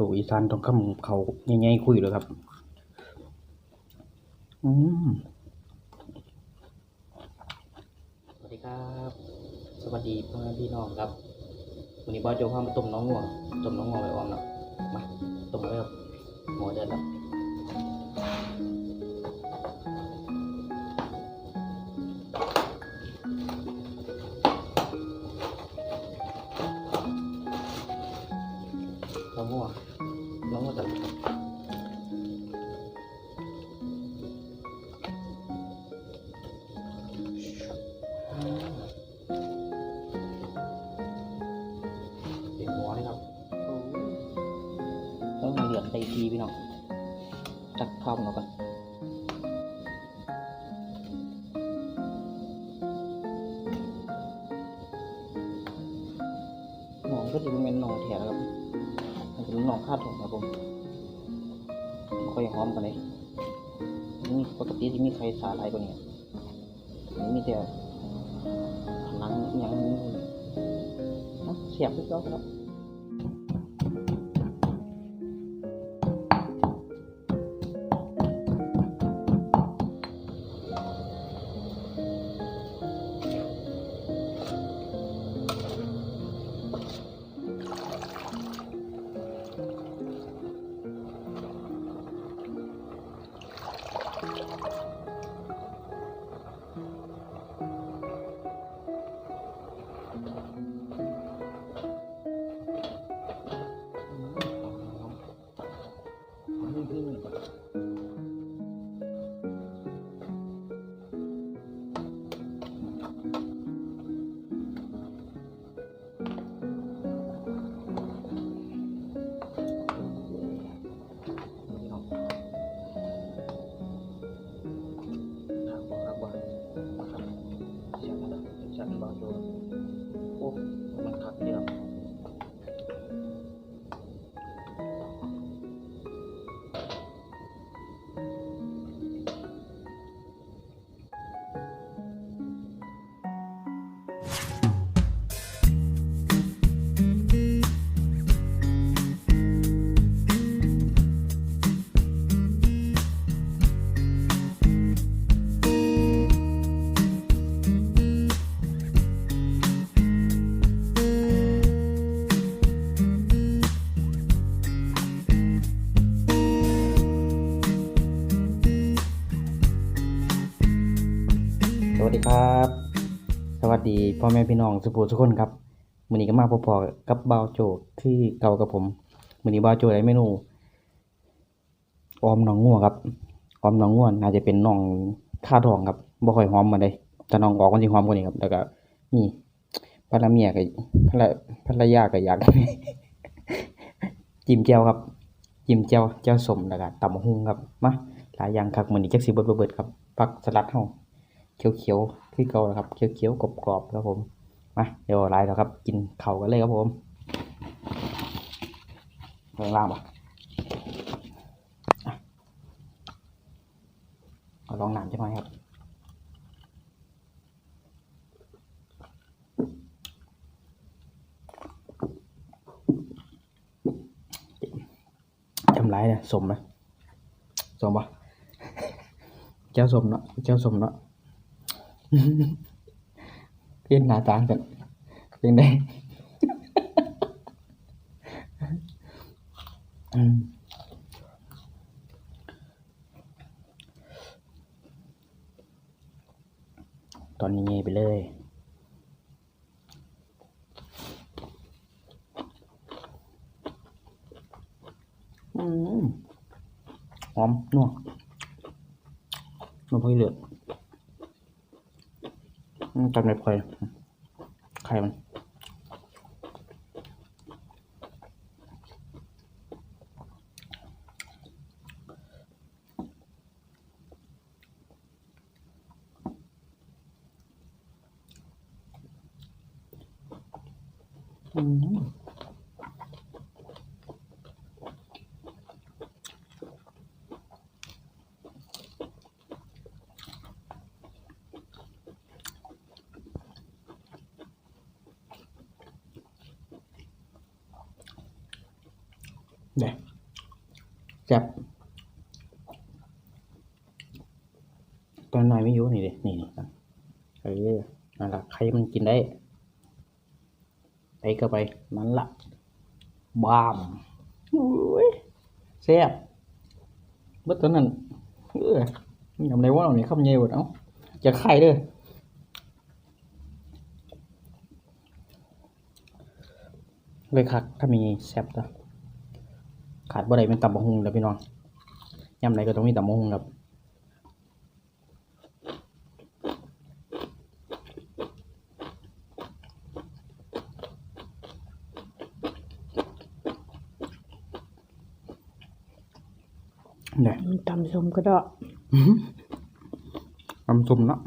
ลูกอีสานต้องคำเขาใหญ่ๆคุยเลยครับ อืมสวัสดีครับ สวัสดีพ่อแม่พี่น้องครับวันนี้บอสโจพามาต้มน้องงัวต้มน้องงัวไว้ออมเนาะมาต้มไว้ครับหมอเดินแล้ว น้องงั ค่อยหอมกันเลยนี่ปกติจะมีใครสาอะไรกว่านี้อันนี้มีแต่หนังยังเสียบไปก็แล้ว ครับ สวัสดีพ่อแม่พี่น้องสุภูทุกคนครับมื้อนี้ก็มาพบๆกับบ่าวโจที่เก่ากับผมมื้อนี้บ่าวโจได้เมนูออมหนองงัวครับออมหนองงัวน่าจะเป็นหนองท่าทองครับบ่ค่อยหอมมาเลยแต่หนองออกมันสิหอมกว่านี้ครับ แล้วก็นี่ภรรยาเมียก็ภรรภรรยาก็อยากจิ้มแจ่วครับจิ้มแจ่วแจ่วสมแล้วก็ตำบักหุ่งครับมาหลายอย่างครับมื้อนี้จักสิเบิดบ่เบิดครับผักสลัดเฮา เขียวๆคือเก่าแล้วครับเขียวๆกรอบๆครับผมมาเดี๋ยวไลน์แล้วครับ กินเข่ากันเลยครับผมลงล่างปะอะเอาลองน้ำใช่ไหมครับจำไรเนี่ยสมไหมสมปะเจ้าสมเนาะเจ้าสมเนาะ เพี้ยนหน้าต่างกันเป็นไงอืมตอนนี้เงยไปเลยอืมหอมนัวนัวพอเหลือดอืม จำไม่ค่อยใครมันอืม เด้แซ่บตอนหน่อยไม่อยู่นี่เด้นี่นี่ครับเออนั่นละใครมันกินได้ไปก็ไปนั่นละบามอุ้ยแซ่บเบิดตอนนั้นเออยำไรว่าเราเนี่ยคำเยหมดเอ้าจะไข่ด้อเลยคักถ้ามีแซ่บต่อ ขาดบ่ได้เป็นตำบักหุ่งแล้วพี่น้องยำไรก็ต้องมีตำบักหุ่งครับเนี่ยมันตำสมก็ได้น้ำซุปเนาะ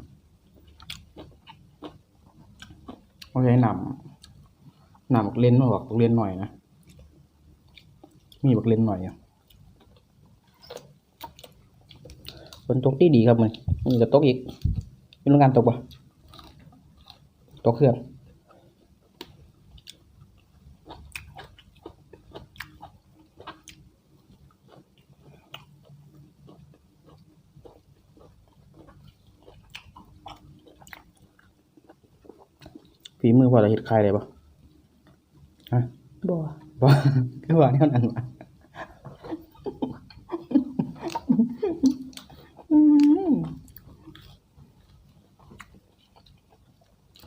โอเคหนำหนำบักเลนมาบอกบักเลนหน่อยนะ มีบักเลนหน่อยอะฝนตกดีดีครับมันนี่ก็ตกอีกเป็นโรงงานตกปะตกเครื่องฝีมือพอจะเห็ดคลายได้ปะฮะบัวว่าคือว่าเท่านั้นวะ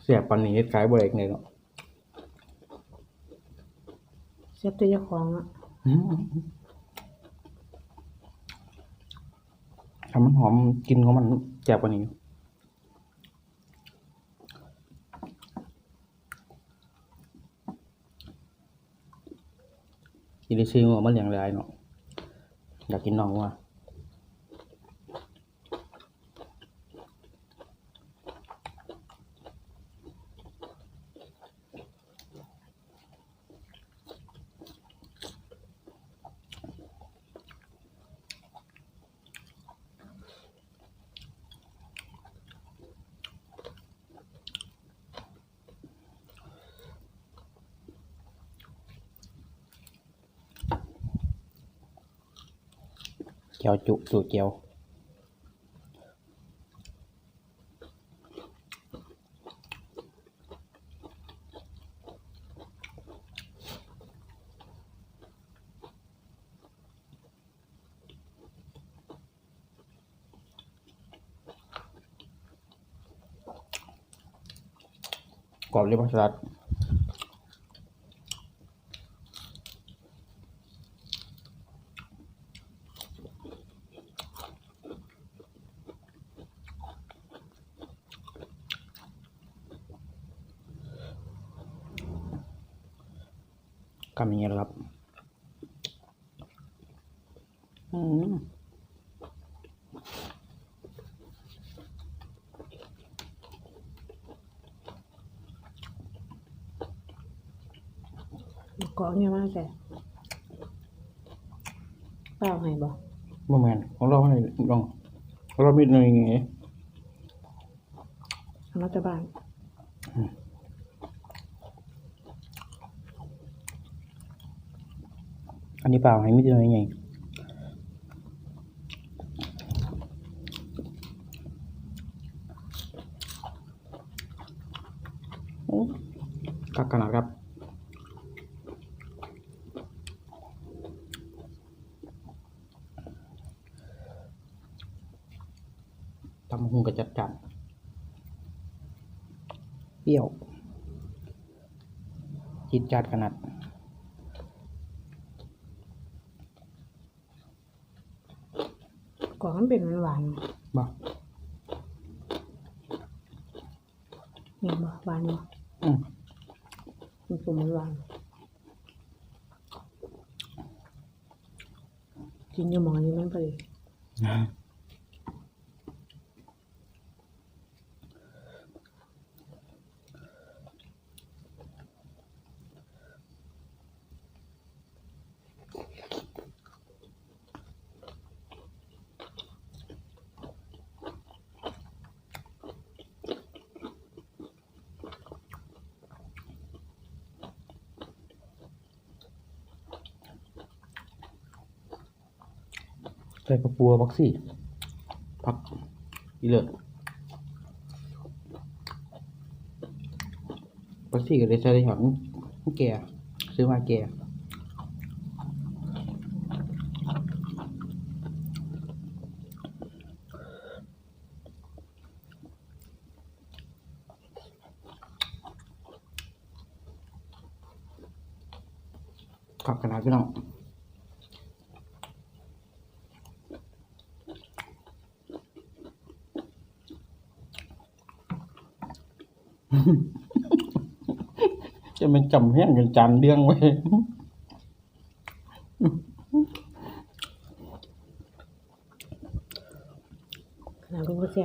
เสียบปันนี้เฮ็ดขายบ่ได้อีกเลยเนาะเสียบตัวเจ้าของอะทำมันหอมกลินของมันแจ่บกว่านี้อยู่กินได้ซื้อมาเลี้ยงได้เนาะอยากกินน้องว่า เจียวจุจุเจียวกรอบเรียบร้อย กำอย่างเงี้ยแหละครับ อืมบักกอกเนี่ยมาแต่เปล่าให้บ่บ่แมนของเราให้ลองของเรามีหน่อยไงเอามาจากบ้าน อันนี้เปล่าให้มีหน่อยไงโอ้กักขนาดครับตำหุงกระจัดจัดเปรี้ยวจิตจัดขนาด กอกมันเป็นหวานบ่ๆนี่บ่หวานบ่อืมมันเป็นหวานกินอยู่หมอนี่มันพอดี ใส่ผักบัวผักซี่ผักอีเลิศผักซี่ก็ได้ใส่ได้หอมแก่ซื้อมาแก่ขับขนาดพี่น้อง จะเป็นจำแห้งกันจานเรื่องไว้ขนาดเป็นบ่แ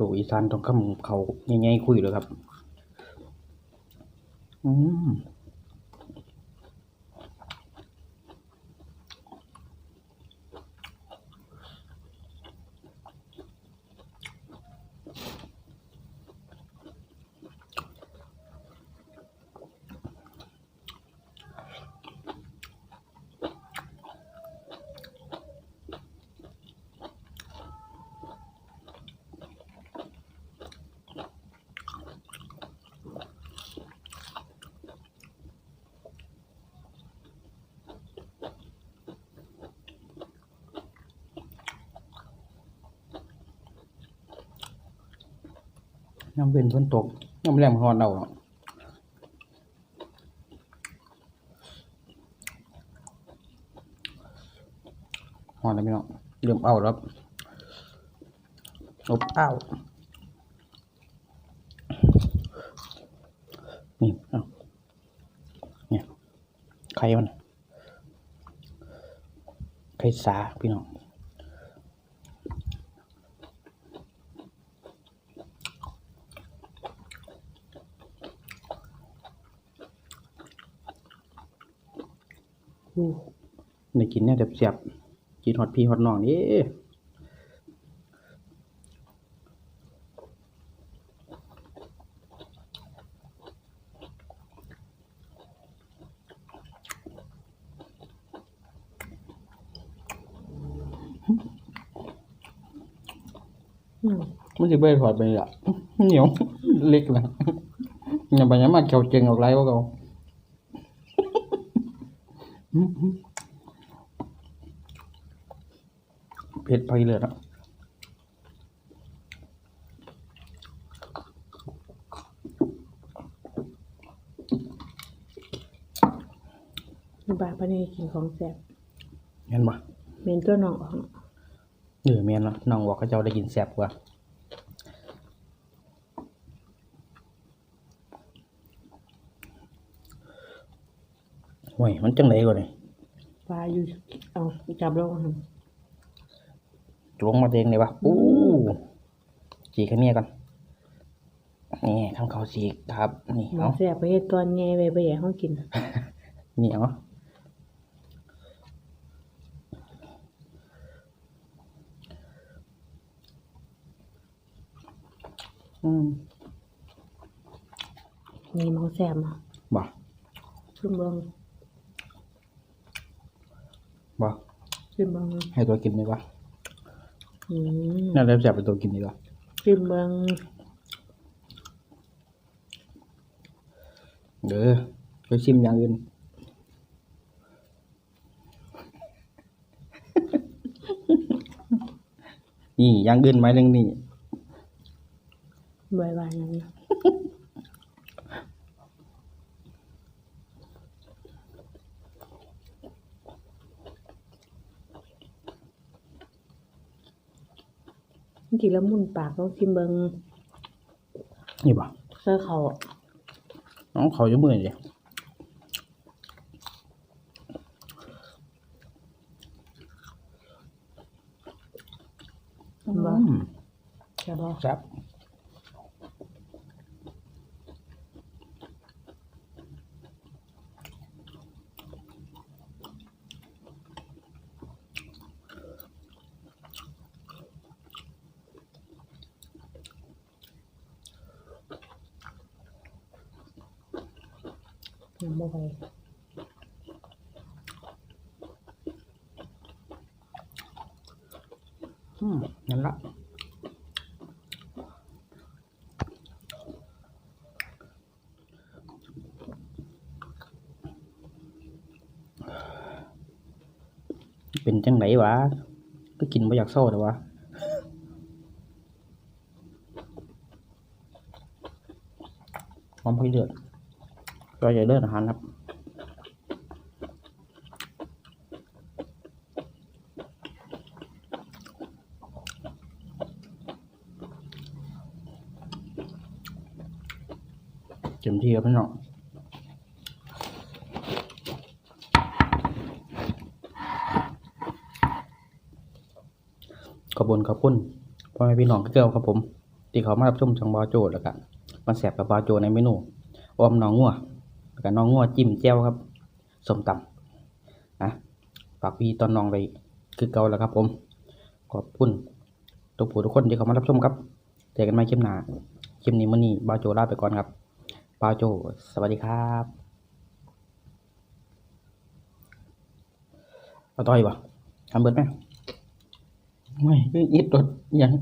ลูกอีสานต้องคำเขาใหญ่ๆคุยเลยครับ อืม น้ำเป็นฝนตกน้ำแรงฮอนเอาอะฮอนแล้วพี่น้องเริ่มเอาแล้วอบอ้าวนี่เอาเนี่ยไข่มันไข่สาพี่น้อง ได้กินเนี่ยเสียบๆกินฮอตพี่ฮอตน้องนี่มันจะเบื่อถอดไปละเหนียวเล็กนะอย่าไปยังมาเขียวเจงออกไรวะเขา เผ็ดไปเลยนะบาปนนี้กินของแซ่บเห็นปะเมนตัวน้องออกเออเมนละน้องบอกเขาเจ้าได้กินแซ่บกว่า ห่วยมันจังไรก่อนนี่ปลาอยู่ เอาจับลงหั่นลงมาเองเลยวะอู้จีกันเนี่ยกันนี่ข้างเขาสีครับ นี่หมอเอาแซ่บไปเฮ็ดตอนแง่ไว้ไปแย่เฮากินเหนียวอืมนี่หมอแซ่บมาบ่ขึ้นเบิ่ง บ่ขึ้นเบิ่งให้ตัวกินดีกว่าอืมน่าจะจับเป็นตัวกินดีกว่าขึ้นเบิ่งเด้อไปชิมอย่างอื่นนี่อย่างอื่นไหมเรื่องนี้บ่อยว่าอย่างนี้ กินแล้วมุนปากต้องชิมเบิงนี่ป่ะเสื้อเขาน้องเขาจะมือดิเห็นบ่อืมใช่บ่แซ่บเห็ นบ่ไปอืมนั่นละเป็นจังไหนวะก็กินไม่อยากเศร้าแต่วะหอมพริกเดือด ก็อย่าเลือดอาหารครับเต็มที่ครับพี่น้องขอบคุณขอบคุณพ่อแม่พี่น้องที่เก่าครับผม ที่เขามารับชมช่องบาโจแล้วกันมาแสบกับบาโจในเมนูออมหน้องงัว แล้วก็น้องงัวจิ้มแจ่วครับสมตำนะฝากพี่ตอนน้องไปคือเก่าแล้วครับผม ขอบคุณทุกผู้ทุกคนที่เข้ามารับชมครับเจอกันใหม่คลิปหน้าคลิปนี้มื้อนี้บาโจลาไปก่อนครับปาโจ สวัสดีครับเอาต่อยปะทำเบิดไหมไม่อิดรถยัง